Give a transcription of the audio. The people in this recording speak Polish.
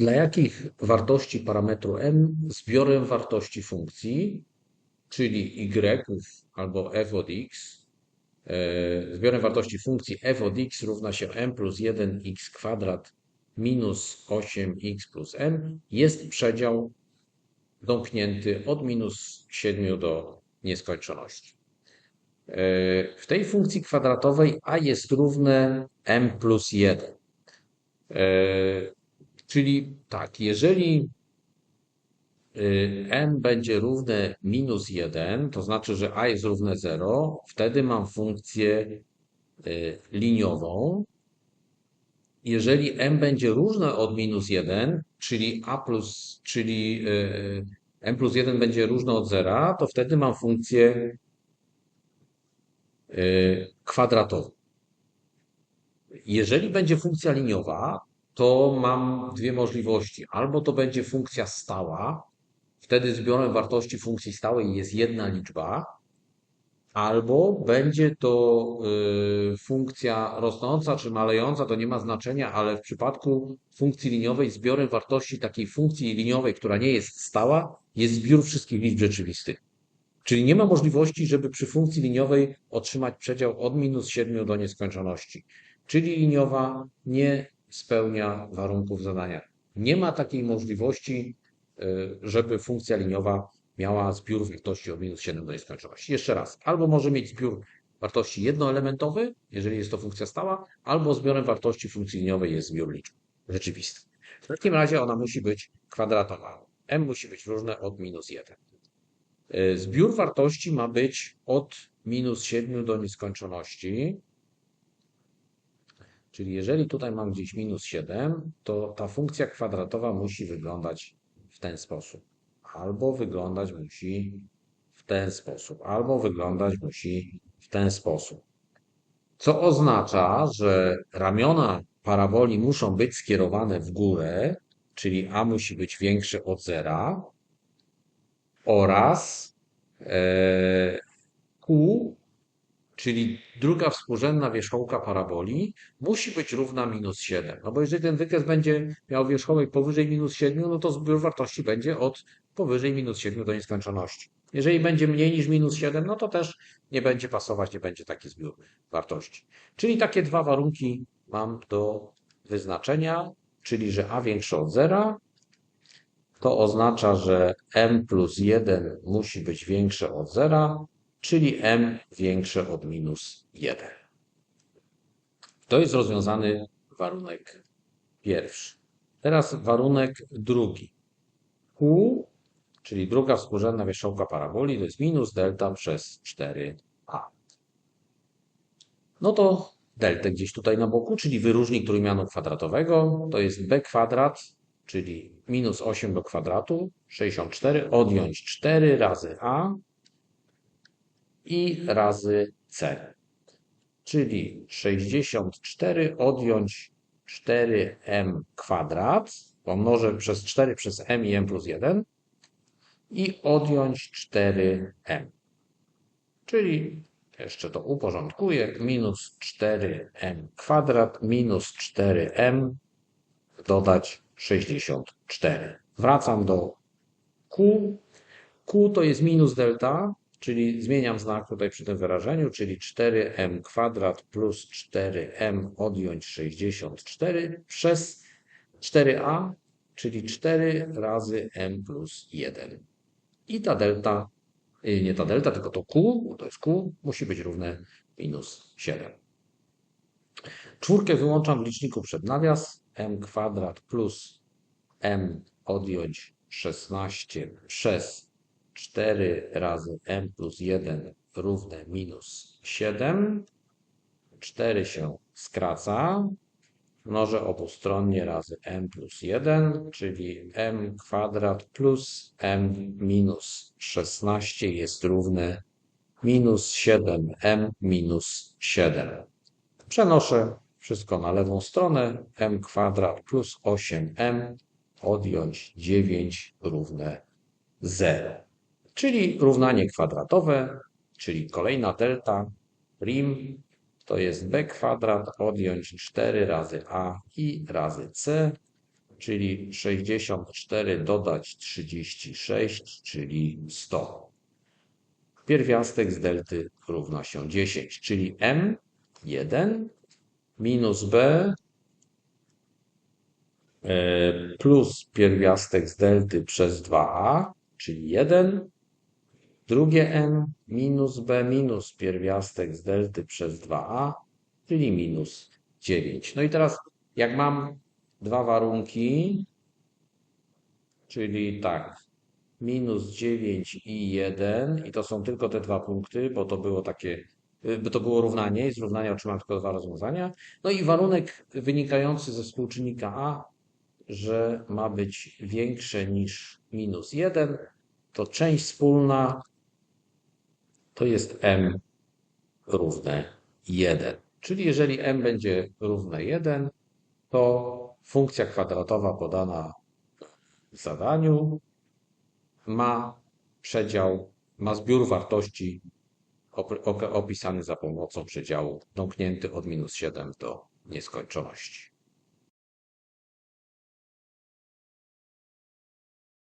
dla jakich wartości parametru m zbiorem wartości funkcji, czyli y albo f od x, e, zbiorem wartości funkcji f od x równa się m plus 1x kwadrat minus 8x plus m jest przedział domknięty od minus 7 do nieskończoności. E, w tej funkcji kwadratowej a jest równe m plus 1. Czyli tak, jeżeli y, n będzie równe minus 1, to znaczy, że a jest równe 0, wtedy mam funkcję y, liniową. Jeżeli m będzie różne od minus 1, czyli a plus, czyli y, m plus 1 będzie różne od 0, to wtedy mam funkcję kwadratową. Jeżeli będzie funkcja liniowa, to mam dwie możliwości. Albo to będzie funkcja stała, wtedy zbiorem wartości funkcji stałej jest jedna liczba, albo będzie to y, funkcja rosnąca czy malejąca, to nie ma znaczenia, ale w przypadku funkcji liniowej zbiorem wartości takiej funkcji liniowej, która nie jest stała, jest zbiór wszystkich liczb rzeczywistych. Czyli nie ma możliwości, żeby przy funkcji liniowej otrzymać przedział od minus 7 do nieskończoności. Czyli liniowa nie spełnia warunków zadania. Nie ma takiej możliwości, y, żeby funkcja liniowa miała zbiór wartości od minus 7 do nieskończoności. Jeszcze raz, albo może mieć zbiór wartości jednoelementowy, jeżeli jest to funkcja stała, albo zbiorem wartości funkcji liniowej jest zbiór liczb rzeczywisty. W takim razie ona musi być kwadratowa. m musi być różne od minus 1. Y, zbiór wartości ma być od minus 7 do nieskończoności, Czyli jeżeli tutaj mam gdzieś minus 7, to ta funkcja kwadratowa musi wyglądać w ten sposób. Albo wyglądać musi w ten sposób, albo wyglądać musi w ten sposób. Co oznacza, że ramiona paraboli muszą być skierowane w górę, czyli a musi być większe od zera oraz e, Q czyli druga współrzędna wierzchołka paraboli musi być równa minus 7. No bo jeżeli ten wykres będzie miał wierzchołek powyżej minus 7, no to zbiór wartości będzie od powyżej minus 7 do nieskończoności. Jeżeli będzie mniej niż minus 7, no to też nie będzie pasować, nie będzie taki zbiór wartości. Czyli takie dwa warunki mam do wyznaczenia, czyli że a większe od zera, to oznacza, że m plus 1 musi być większe od zera, czyli m większe od minus 1. To jest rozwiązany warunek pierwszy. Teraz warunek drugi. Q, czyli druga współrzędna wierzchołka paraboli, to jest minus delta przez 4a. No to deltę gdzieś tutaj na boku, czyli wyróżnik trójmianu kwadratowego, to jest b kwadrat, czyli minus 8 do kwadratu, 64, odjąć 4 razy a, i razy c. Czyli 64 odjąć 4m kwadrat, pomnożę przez 4 przez m i m plus 1 i odjąć 4m. Czyli jeszcze to uporządkuję, minus 4m kwadrat minus 4m dodać 64. Wracam do Q. Q to jest minus delta, czyli zmieniam znak tutaj przy tym wyrażeniu, czyli 4m kwadrat plus 4m odjąć 64 przez 4a, czyli 4 razy m plus 1. I ta delta, y, nie ta delta, tylko to q, bo to jest q, musi być równe minus 7. Czwórkę wyłączam w liczniku przed nawias, m kwadrat plus m odjąć 16 przez 4 razy m plus 1 równe minus 7. 4 się skraca. Mnożę obustronnie razy m plus 1, czyli m kwadrat plus m minus 16 jest równe minus 7m minus 7. Przenoszę wszystko na lewą stronę. m kwadrat plus 8m odjąć 9 równe 0 czyli równanie kwadratowe, czyli kolejna delta rim to jest b kwadrat odjąć 4 razy a i razy c, czyli 64 dodać 36, czyli 100. Pierwiastek z delty równa się 10, czyli m1 minus b e, plus pierwiastek z delty przez 2a, czyli 1, drugie m minus b minus pierwiastek z delty przez 2a, czyli minus 9. No i teraz jak mam dwa warunki, czyli tak, minus 9 i 1 i to są tylko te dwa punkty, bo to było takie, by to było równanie i z równania otrzymam tylko dwa rozwiązania. No i warunek wynikający ze współczynnika a, że ma być większe niż minus 1, to część wspólna to jest m równe 1. Czyli jeżeli m będzie równe 1, to funkcja kwadratowa podana w zadaniu ma przedział, ma zbiór wartości opisany za pomocą przedziału domknięty od minus 7 do nieskończoności.